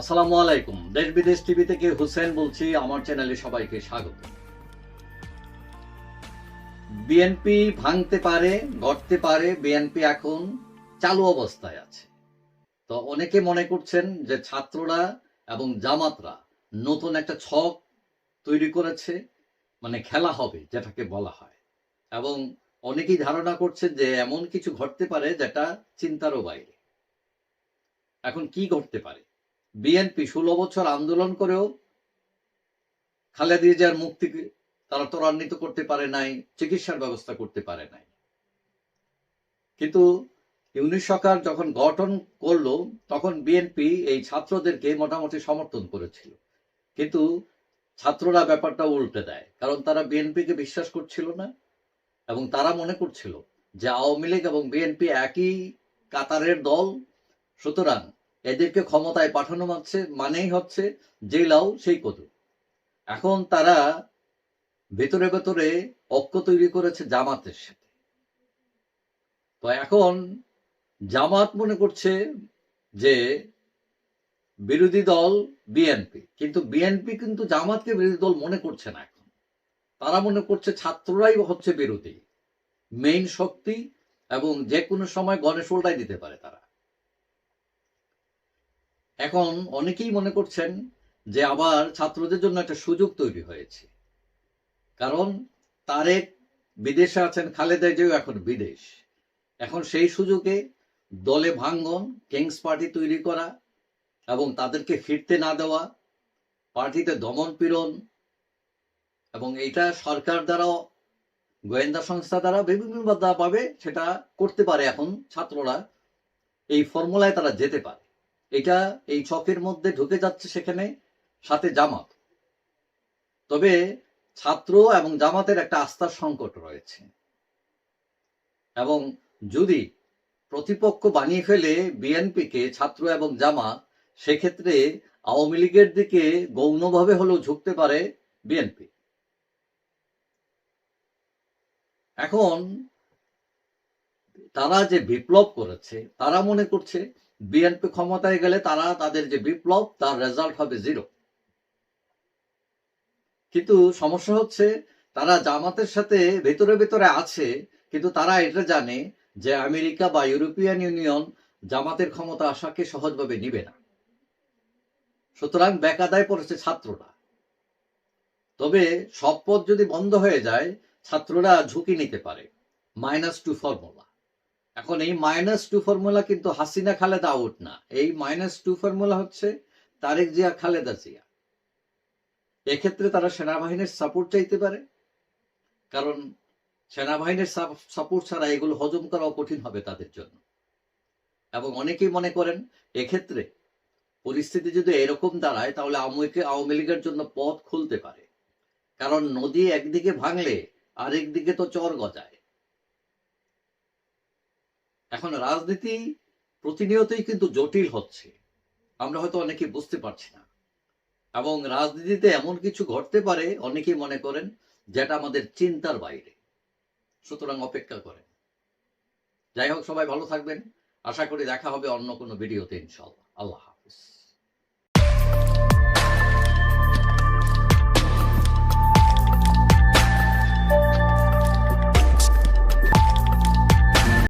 আসসালামু আলাইকুম। দেশ বিদেশ টিভি থেকে হুসেন বলছি, আমার চ্যানেলে সবাইকে স্বাগত। বিএনপি ভাঙতে পারে, গড়তে পারে, বিএনপি এখন চালু অবস্থায় আছে। তো অনেকে মনে করছেন যে ছাত্ররা এবং জামাতরা নতুন একটা ছক তৈরি করেছে মানে খেলা হবে, যেটাকে বলা হয়। এবং অনেকেই ধারণা করছে যে এমন কিছু ঘটতে পারে যেটা চিন্তারও বাইরে। এখন কি ঘটতে পারে? বিএনপি ষোলো বছর আন্দোলন করেও খালেদা জিয়ার মুক্তি তারা ত্বরান্বিত করতে পারে নাই, চিকিৎসার ব্যবস্থা করতে পারে নাই। কিন্তু ইউনিট সরকার যখন গঠন করল, তখন বিএনপি এই ছাত্রদেরকে মোটামুটি সমর্থন করেছিল। কিন্তু ছাত্ররা ব্যাপারটা উল্টে দেয়, কারণ তারা বিএনপিকে বিশ্বাস করছিল না এবং তারা মনে করছিল যে আওয়ামী লীগ এবং বিএনপি একই কাতারের দল, সুতরাং এদেরকে ক্ষমতায় পাঠানো হচ্ছে মানেই হচ্ছে যে লাউ সেই কদু। এখন তারা ভেতরে ভেতরে ঐক্য তৈরি করেছে জামাতের সাথে। তো এখন জামাত মনে করছে যে বিরোধী দল বিএনপি, কিন্তু বিএনপি কিন্তু জামাতকে বিরোধী দল মনে করছে না এখন। তারা মনে করছে ছাত্ররাই হচ্ছে বিরোধী মেইন শক্তি এবং যে কোনো সময় গণেশ উল্টাই দিতে পারে তারা। এখন অনেকেই মনে করছেন যে আবার ছাত্রদের জন্য একটা সুযোগ তৈরি হয়েছে। কারণ তারেক বিদেশে আছেন, খালেদা জিয়াও এখন বিদেশ। এখন সেই সুযোগে দলে ভাঙ্গন, কিংস পার্টি তৈরি করা এবং তাদেরকে ফিরতে না দেওয়া, পার্টিতে দমন পীড়ন এবং এটা সরকার দ্বারাও, গোয়েন্দা সংস্থা দ্বারা বিভিন্নভাবে সেটা করতে পারে এখন ছাত্ররা। এই ফর্মুলায় তারা যেতে পারে। এটা এই ছকের মধ্যে ঢুকে যাচ্ছে সেখানে সাথে জামাত। তবে ছাত্র এবং জামাতের একটা আস্থার সংকট রয়েছে। এবং যদি প্রতিপক্ষ বানিয়ে ফেলে বিএনপিকে, ছাত্র এবং জামাত, সেক্ষেত্রে আওয়ামী লীগের দিকে গৌণভাবে হলেও ঝুঁকতে পারে বিএনপি। এখন তারা যে বিপ্লব করেছে, তারা মনে করছে বিএনপি ক্ষমতায় গেলে তারা তাদের যে বিপ্লব, তার রেজাল্ট হবে জিরো কিন্তু সমস্যা হচ্ছে তারা জামাতের সাথে ভেতরে ভেতরে আছে, কিন্তু তারা এটা জানে যে আমেরিকা বা ইউরোপিয়ান ইউনিয়ন জামাতের ক্ষমতা আশাকে সহজভাবে নিবে না। সুতরাং বেকাদায় পড়েছে ছাত্ররা। তবে সব পথ যদি বন্ধ হয়ে যায়, ছাত্ররা ঝুঁকি নিতে পারে। মাইনাস টু ফর্মুলা এখন এই মাইনাস টু ফর্মুলা কিন্তু হাসিনা খালেদা আউট না। এই মাইনাস টু ফর্মুলা হচ্ছে তারেক জিয়া, খালেদা জিয়া। এক্ষেত্রে তারা সেনাবাহিনীর সাপোর্ট চাইতে পারে। কারণ সেনাবাহিনীর সাপোর্ট ছাড়া এগুলো হজম করাও কঠিন হবে তাদের জন্য। এবং অনেকেই মনে করেন, এক্ষেত্রে পরিস্থিতি যদি এরকম দাঁড়ায়, তাহলে আওয়ামী আওয়ামী লীগের জন্য পথ খুলতে পারে। কারণ নদী একদিকে ভাঙলে আরেক দিকে তো চর গজায়। এখন রাজনীতি প্রতিনিয়তই কিন্তু জটিল হচ্ছে। আমরা হয়তো অনেকে বুঝতে পারছি না। এবং রাজনীতিতে এমন কিছু ঘটতে পারে, অনেকেই মনে করেন, যেটা আমাদের চিন্তার বাইরে। সুতরাং অপেক্ষা করেন। যাই হোক, সবাই ভালো থাকবেন। আশা করি দেখা হবে অন্য কোনো ভিডিওতে ইনশাল্লাহ আল্লাহ।